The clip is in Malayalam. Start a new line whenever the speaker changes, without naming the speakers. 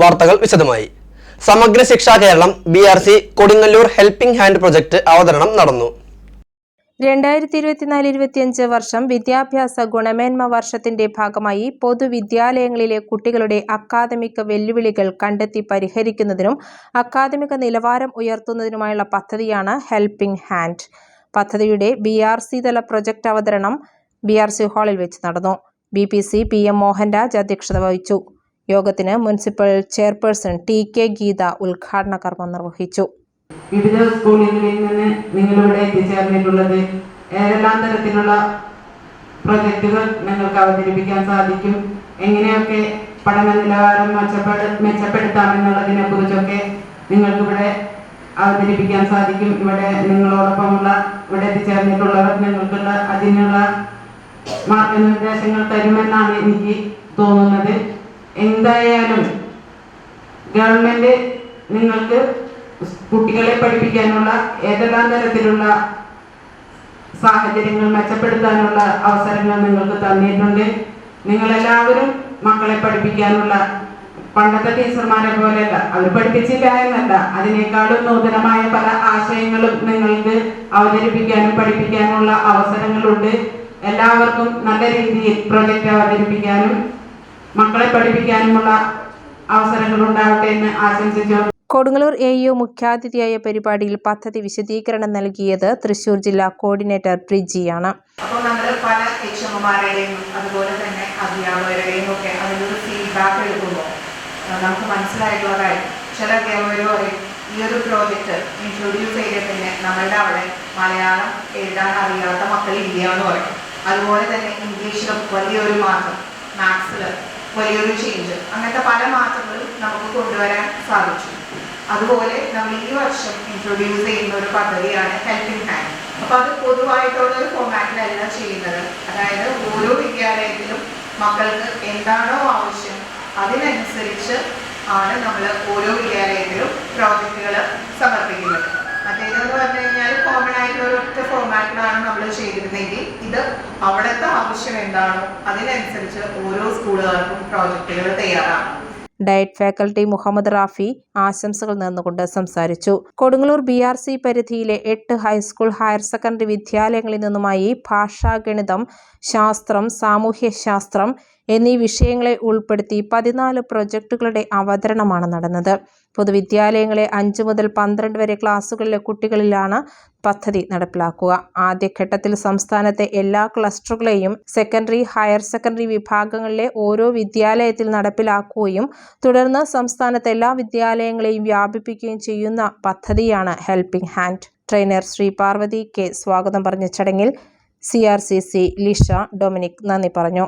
വാർത്തകൾ വിശദമായി. Samagra Shiksha Keralam B R C Kodungallur helping hand project അവതരണം നടന്നു.
രണ്ടായിരത്തി ഇരുപത്തിനാല് ഇരുപത്തിയഞ്ച് വർഷം വിദ്യാഭ്യാസ ഗുണമേന്മ വർഷത്തിന്റെ ഭാഗമായി പൊതുവിദ്യാലയങ്ങളിലെ കുട്ടികളുടെ അക്കാദമിക വെല്ലുവിളികൾ കണ്ടെത്തി പരിഹരിക്കുന്നതിനും അക്കാദമിക നിലവാരം ഉയർത്തുന്നതിനുമായുള്ള പദ്ധതിയാണ് ഹെൽപ്പിംഗ് ഹാൻഡ് പദ്ധതിയുടെ ബി ആർ സി തല പ്രൊജക്ട് അവതരണം ബി ആർ സി ഹാളിൽ വെച്ച് നടന്നു. B P C P M Mohanraj അധ്യക്ഷത വഹിച്ചു. യോഗത്തിന് municipal chairperson T K Geetha ഉദ്ഘാടന കർമ്മം നിർവഹിച്ചു.
വിവിധ സ്കൂളുകളിൽ നിന്ന് നിങ്ങളിവിടെ എത്തിച്ചേർന്നിട്ടുള്ളത് ഏതെല്ലാം തരത്തിലുള്ള പ്രൊജക്റ്റുകൾ നിങ്ങൾക്ക് അവതരിപ്പിക്കാൻ സാധിക്കും? എങ്ങനെയൊക്കെ പഠന നിലവാരം മെച്ചപ്പെടു മെച്ചപ്പെടുത്താമെന്നുള്ളതിനെ കുറിച്ചൊക്കെ നിങ്ങൾക്കിവിടെ അവതരിപ്പിക്കാൻ സാധിക്കും. ഇവിടെ നിങ്ങളോടൊപ്പമുള്ള ഇവിടെ എത്തിച്ചേർന്നിട്ടുള്ളവർ നിങ്ങൾക്കുള്ള അതിനുള്ള മാർഗനിർദ്ദേശങ്ങൾ തരുമെന്നാണ് എനിക്ക് തോന്നുന്നത്. എന്തായാലും ഗവൺമെന്റ് നിങ്ങൾക്ക് കുട്ടികളെ പഠിപ്പിക്കാനുള്ള ഏതെല്ലാം തരത്തിലുള്ള സാഹചര്യങ്ങൾ മെച്ചപ്പെടുത്താനുള്ള അവസരങ്ങൾ നിങ്ങൾക്ക് തന്നിട്ടുണ്ട്. നിങ്ങളെല്ലാവരും മക്കളെ പഠിപ്പിക്കാനുള്ള പണ്ടത്തെ ടീച്ചർമാരെ പോലെയല്ല അവർ പഠിപ്പിച്ചില്ല എന്നല്ല. അതിനേക്കാളും നൂതനമായ പല ആശയങ്ങളും നിങ്ങൾക്ക് അവതരിപ്പിക്കാനും പഠിപ്പിക്കാനുള്ള അവസരങ്ങളുണ്ട്. എല്ലാവർക്കും നല്ല രീതിയിൽ പ്രൊജക്റ്റ് അവതരിപ്പിക്കാനും മക്കളെ പഠിപ്പിക്കാനുമുള്ള അവസരങ്ങൾ ഉണ്ടാവട്ടെ എന്ന് ആശംസിച്ചു.
കൊടുങ്ങല്ലൂർ എ യു മുഖ്യാതിഥിയായ പരിപാടിയിൽ പദ്ധതി വിശദീകരണം നൽകിയത് തൃശൂർ ജില്ലാ കോർഡിനേറ്റർ പ്രിജിയാണ്.
അപ്പോൾ നമ്മൾ പല എച്ച് അതുപോലെ തന്നെ അധ്യാപകരുടെയും ഒക്കെ അതിലൊരു ഫീഡ്ബാക്ക് എടുക്കുമ്പോൾ നമുക്ക് മനസ്സിലായിട്ടുള്ള കാര്യം ചില അധ്യാപകർ പറയും ഈ ഒരു പ്രോജക്റ്റ് ഇൻട്രൊഡ്യൂസ് ചെയ്ത പിന്നെ നമ്മളുടെ അവിടെ മലയാളം എഴുതാൻ അറിയാത്ത മക്കൾ ഇല്ല എന്ന് പറയും. അതുപോലെ തന്നെ ഇംഗ്ലീഷിലും വലിയൊരു മാറ്റം മാത്സിൽ വലിയൊരു ചേഞ്ച് അങ്ങനത്തെ പല മാറ്റങ്ങളും നമുക്ക് കൊണ്ടുവരാൻ സാധിച്ചു. അതുപോലെ നമ്മൾ ഈ വർഷം ഇൻട്രൊഡ്യൂസ് ചെയ്യുന്ന ഒരു പദ്ധതിയാണ് ഹെൽപ്പിംഗ് ഹാൻഡ് അപ്പൊ അത് പൊതുവായിട്ടുള്ള ഒരു ഫോമാറ്റിലല്ല ചെയ്യുന്നത്. അതായത് ഓരോ വിദ്യാലയത്തിലും മക്കൾക്ക് എന്താണോ ആവശ്യം അതിനനുസരിച്ച് ആണ് നമ്മൾ ഓരോ വിദ്യാലയത്തിലും പ്രോജക്റ്റുകൾ സമർപ്പിക്കുന്നത്. ഫോമാറ്റിലാണ് നമ്മൾ ചെയ്തിരുന്നെങ്കിൽ ഇത് അവിടുത്തെ ആവശ്യം എന്താണോ? അതിനനുസരിച്ച് ഓരോ സ്കൂളുകൾക്കും പ്രോജക്റ്റുകൾ തയ്യാറാണ്.
ഡയറ്റ് ഫാക്കൽറ്റി മുഹമ്മദ് റാഫി ആശംസകൾ നേർന്നുകൊണ്ട് സംസാരിച്ചു. കൊടുങ്ങല്ലൂർ ബി ആർ സി പരിധിയിലെ എട്ട് ഹൈസ്കൂൾ ഹയർ സെക്കൻഡറി വിദ്യാലയങ്ങളിൽ നിന്നുമായി ഭാഷാ ഗണിതം ശാസ്ത്രം സാമൂഹ്യശാസ്ത്രം എന്നീ വിഷയങ്ങളെ ഉൾപ്പെടുത്തി പതിനാല് പ്രൊജക്ടുകളുടെ അവതരണമാണ് നടന്നത്. പൊതുവിദ്യാലയങ്ങളെ അഞ്ച് മുതൽ പന്ത്രണ്ട് വരെ ക്ലാസ്സുകളിലെ കുട്ടികളിലാണ് പദ്ധതി നടപ്പിലാക്കുക. ആദ്യഘട്ടത്തിൽ സംസ്ഥാനത്തെ എല്ലാ ക്ലസ്റ്ററുകളെയും സെക്കൻഡറി ഹയർ സെക്കൻഡറി വിഭാഗങ്ങളിലെ ഓരോ വിദ്യാലയത്തിൽ നടപ്പിലാക്കുകയും തുടർന്ന് സംസ്ഥാനത്തെ എല്ലാ വിദ്യാലയങ്ങളെയും വ്യാപിപ്പിക്കുകയും ചെയ്യുന്ന പദ്ധതിയാണ് helping hand. Trainer Shri Parvathy K. സ്വാഗതം പറഞ്ഞ ചടങ്ങിൽ C R C C Lisha Dominic നന്ദി പറഞ്ഞു.